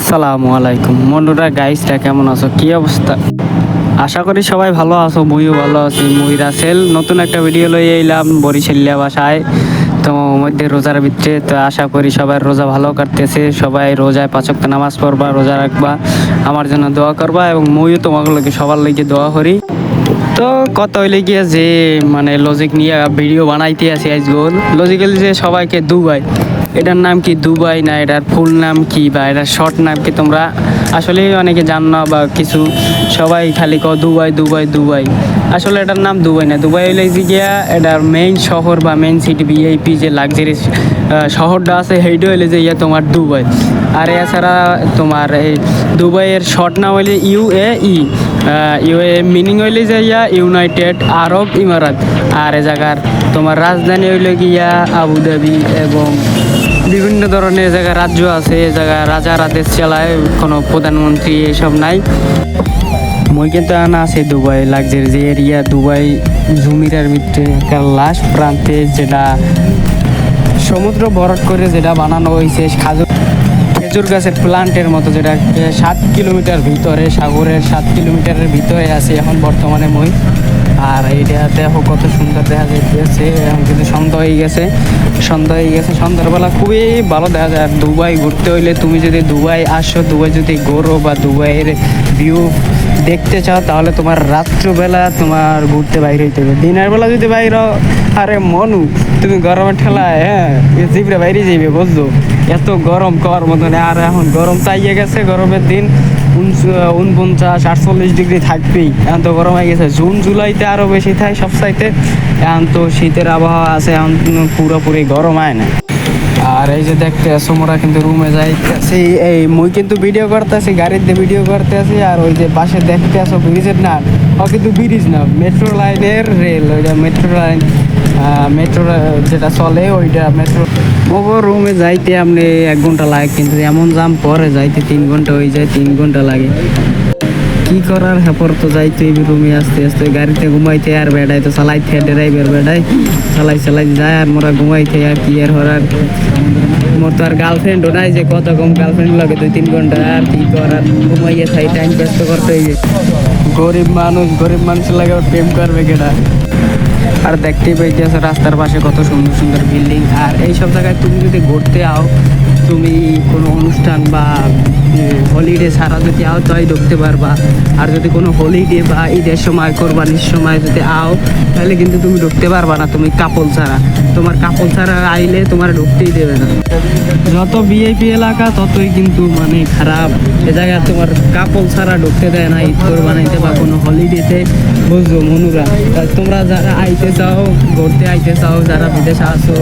আসসালামু আলাইকুম। বন্ধুরা গাইসটা কেমন আছো? কি অবস্থা? আশা করি সবাই ভালো আছো, মুইও ভালো আছি। মুই রাসেল নতুন একটা ভিডিও লইয়ে এলাম বরিশালিয়া বাসায়। তো মধ্যে রোজার ভিতরে তো আশা করি সবাই রোজা ভালো কাটতেছে। সবাই রোজায় পাঁচক্ত নামাজ পড়বা, রোজা রাখবা, আমার জন্য দোয়া করবা এবং মুইও তোমাকে লোকে সবার লেগে দোয়া করি। তো কত হইলে গিয়ে যে মানে লজিক নিয়ে ভিডিও বানাইতে আছি আজগোল। লজিক্যালি যে সবাইকে দুবাই। এটার নাম কি দুবাই না এটার ফুল নাম কি বা এটার শর্ট নাম কি তোমরা? আসলে অনেকে জান না বা কিছু, সবাই খালি ক দুবাই দুবাই দুবাই। আসলে এটার নাম দুবাই না। দুবাই হইলে যে গিয়া এটার মেইন শহর বা মেইন সিটি ভিআইপি যে লাক্সারি শহরটা আছে সেইটা হইলে যে ইয়া তোমার দুবাই। আর এছাড়া তোমার এই দুবাইয়ের শর্ট নাম হইলে U A E. U A meaning হইলে যে ইয়া ইউনাইটেড আরব ইমারাত আর এ জায়গার তোমার রাজধানী হইলে গিয়া আবুধাবি এবং বিভিন্ন ধরনের জায়গা রাজ্য আছে, এ জায়গা রাজারা দেশ চালায় কোনো প্রধানমন্ত্রী এসব নাই। মই কিন্তু আনা আছে দুবাই লাক্সারি যে এরিয়া দুবাই, জুমিরার ভিতরে। লাস্ট প্রান্তে যেটা সমুদ্র বরফ করে যেটা বানানো হয়েছে খাজুর খেজুর গাছের প্লান্টের মতো যেটা সাত কিলোমিটার ভিতরে, সাগরের সাত কিলোমিটারের ভিতরে আছে এখন বর্তমানে মই। আর এইটা দেখো কত সুন্দর দেখা যাইতেছে এখন কিন্তু সন্ধ্যা হয়ে গেছে। সন্ধ্যা হয়ে গেছে সন্ধ্যাবেলা খুবই ভালো দেখা যায়। দুবাই ঘুরতে হইলে তুমি যদি দুবাই আসো, দুবাই যদি ঘোরো বা দুবাইয়ের ভিউ দেখতে চাও, তাহলে তোমার রাত্রবেলা তোমার ঘুরতে বাইরে হইতে হবে। দিনের বেলা যদি বাইর আরে মনু, তুমি গরমের ঠেলায় হ্যাঁ জিবরে বাইরে যাইবে, বুঝছ? এত গরম কর মতন আর এখন গরম চাইয়ে গেছে, গরমের দিন উনপঞ্চাশ, আটচল্লিশ ডিগ্রি থাকবেই। এখন তো গরম হয়ে গেছে, জুন জুলাইতে আরও বেশি থাকে সব সাইতে এখন তো শীতের আবহাওয়া আছে, এখন পুরোপুরি গরম হয় না। আর এই যে দেখতে আসো মোরা কিন্তু রুমে যাইতেছি। এই, মুই কিন্তু ভিডিও করতেছি গাড়িতে ভিডিও করতে আছি আর ওই যে পাশে দেখতে আসো ব্রিজের না, ও কিন্তু ব্রিজ না মেট্রো লাইনের রেল ওইটা মেট্রো লাইন মেট্রো যেটা চলে, ওইটা মেট্রো ওগো রুমে যাইতে আপনি এক ঘণ্টা লাগে, কিন্তু এমন জাম পরে যাইতে তিন ঘণ্টা হয়ে যায়, তিন ঘণ্টা লাগে। কি করার? হ্যাপর তো যাইতে রুমে, আসতে আসতে গাড়িতে ঘুমাইতে আর বেড়াই তো চালাইতে ড্রাইভার বেড়াই চালাই চালাই যায় আর মোরা ঘুমাইতে আর কি আর হরার? মোর তো আর গার্লফ্রেন্ডও নাই যে কত কম গার্লফ্রেন্ড লাগে দুই তিন ঘণ্টা, আর কি করার? ঘুমাইয়ে থাই টাইম ব্যস্ত করতে হইবে। গরিব মানুষ গরিব মানুষ লাগে প্রেম করবে কেটা আর দেখতেই পাইতেছো রাস্তার পাশে কত সুন্দর সুন্দর বিল্ডিং, আর এই সব জায়গায় তুমি যদি ঘুরতে আও তুমি কোনো অনুষ্ঠান বা হলিডে ছাড়া যদি আও তাই ঢুকতে পারবা। আর যদি কোনো হলিডে বা ঈদের সময়, কোরবানির সময় যদি আও, তাহলে কিন্তু তুমি ঢুকতে পারবা না তুমি কাপল ছাড়া। তোমার কাপল ছাড়া আইলে তোমার ঢুকতেই দেবে না। যত ভিআইপি এলাকা, ততই কিন্তু মানে খারাপ। এ জায়গায় তোমার কাপল ছাড়া ঢুকতে দেয় না ঈদ কোরবানিতে বা কোনো হলিডেতে বুঝছ, মনুরা তোমরা যারা আইতে চাও, ঘুরতে আইতে চাও, যারা বিদেশে আসো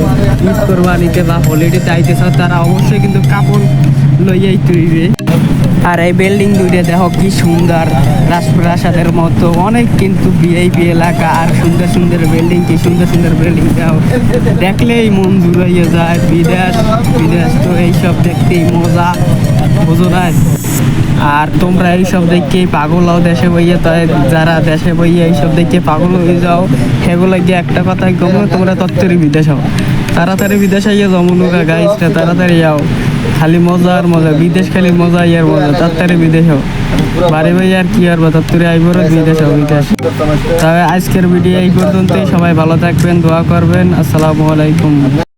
ঈদ কোরবানিতে বা হলিডেতে আইতে চাও, তারা অবশ্যই কিন্তু কাপড় লইয়াই তুইবে। আর এই বিল্ডিং দুইটা দেখো কি সুন্দর। রাজপ্রাসাদের মতো। অনেক কিন্তু ভিআইপি এলাকা আর সুন্দর সুন্দর বিল্ডিং, কি সুন্দর সুন্দর বিল্ডিং দেখো। দেখলেই মন জুড়াইয়া যায়। বিদেশ বিদেশ তো এইসব দেখতেই মজা। বুঝো না আর তোমরা এইসব দেখে পাগল হও দেশে বইয়ে। তাই যারা দেশে বইয়ে এইসব দেখে পাগল হয়ে যাও, সেগুলো গিয়ে একটা কথাই কমো, তোমরা তত্তরি বিদেশ হও। তাড়াতাড়ি বিদেশ আইয়া জমনুকা গাইসটা তাড়াতাড়ি যাও। খালি মজা আর মজা, বিদেশ খালি মজা ইয়ার মজা, তাড়াতাড়ি বিদেশ হোক বাড়ি ভাই আর কি আর বা তুই আইবর বিদেশ হও বিদেশ তবে আজকের ভিডিও এই পর্যন্তই, সবাই ভালো থাকবেন, দোয়া করবেন, আসসালামু আলাইকুম।